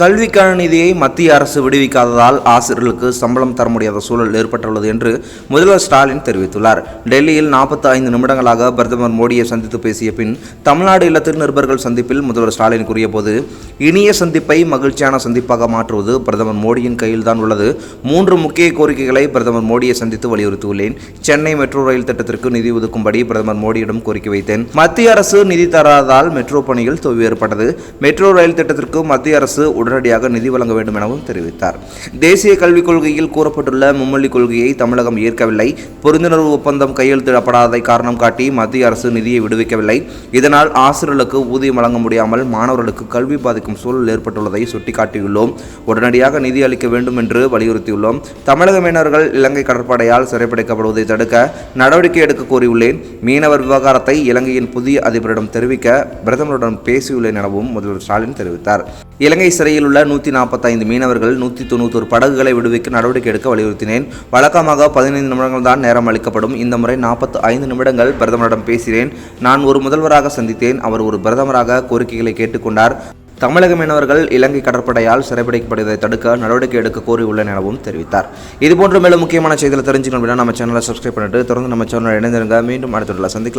கல்விக்கான நிதியை மத்திய அரசு விடுவிக்காததால் ஆசிரியர்களுக்கு சம்பளம் தர முடியாத சூழல் ஏற்பட்டுள்ளது என்று முதல்வர் ஸ்டாலின் தெரிவித்துள்ளார். டெல்லியில் நாற்பத்தி ஐந்து நிமிடங்களாக பிரதமர் மோடியை சந்தித்து பேசிய பின் தமிழ்நாடு இல்லத்தில் நிருபர்கள் சந்திப்பில் முதல்வர் ஸ்டாலின் கூறியபோது இனிய சந்திப்பை மகிழ்ச்சியான சந்திப்பாக மாற்றுவது பிரதமர் மோடியின் கையில்தான் உள்ளது. மூன்று முக்கிய கோரிக்கைகளை பிரதமர் மோடியை சந்தித்து வலியுறுத்தியுள்ளேன். சென்னை மெட்ரோ ரயில் திட்டத்திற்கு நிதி ஒதுக்கும்படி பிரதமர் மோடியிடம் கோரிக்கை வைத்தேன். மத்திய அரசு நிதி தராததால் மெட்ரோ பணிகள் தோல்வி ஏற்பட்டது. மெட்ரோ ரயில் திட்டத்திற்கு மத்திய அரசு உடன் உடனடியாக நிதி வழங்க வேண்டும் எனவும் தெரிவித்தார். தேசிய கல்விக் கொள்கையில் கூறப்பட்டுள்ள மும்மொழி கொள்கையை தமிழகம் ஏற்கவில்லை. புரிந்துணர்வு ஒப்பந்தம் கையெழுத்திடப்படாததை காரணம் காட்டி மத்திய அரசு நிதியை விடுவிக்கவில்லை. இதனால் ஆசிரியர்களுக்கு ஊதியம் வழங்க முடியாமல் மாணவர்களுக்கு கல்வி பாதிக்கும் சூழல் ஏற்பட்டுள்ளதை சுட்டிக்காட்டியுள்ளோம். உடனடியாக நிதி அளிக்க வேண்டும் என்று வலியுறுத்தியுள்ளோம். தமிழக மீனவர்கள் இலங்கை கடற்படையால் சிறைப்பிடிக்கப்படுவதை தடுக்க நடவடிக்கை எடுக்க கோரியுள்ளேன். மீனவர் விவகாரத்தை இலங்கையின் புதிய அதிபரிடம் தெரிவிக்க பிரதமருடன் பேசியுள்ளேன் எனவும் முதல்வர் ஸ்டாலின் தெரிவித்தார். இலங்கை சிறையில் உள்ள நூற்றி நாற்பத்தைந்து மீனவர்கள் நூற்றி தொண்ணூத்தொரு படகுகளை விடுவிக்க நடவடிக்கை எடுக்க வலியுறுத்தினேன். வழக்கமாக பதினைந்து நிமிடங்கள் தான் நேரம் அளிக்கப்படும். இந்த முறை நாற்பத்து ஐந்து நிமிடங்கள் பிரதமரிடம் பேசினேன். நான் ஒரு முதல்வராக சந்தித்தேன். அவர் ஒரு பிரதமராக கோரிக்கைகளை கேட்டுக்கொண்டார். தமிழக மீனவர்கள் இலங்கை கடற்படையால் சிறைபிடிக்கப்படுவதை தடுக்க நடவடிக்கை எடுக்க கோரியுள்ளன எனவும் தெரிவித்தார். இதுபோன்ற மேலும் முக்கியமான செய்திகளை தெரிஞ்சுக்கணும் நம்ம சேனலை சப்ஸ்கிரைப் பண்ணிட்டு தொடர்ந்து நம்ம சேனலை இணைந்திருங்க. மீண்டும் அடுத்த சந்திக்கலாம்.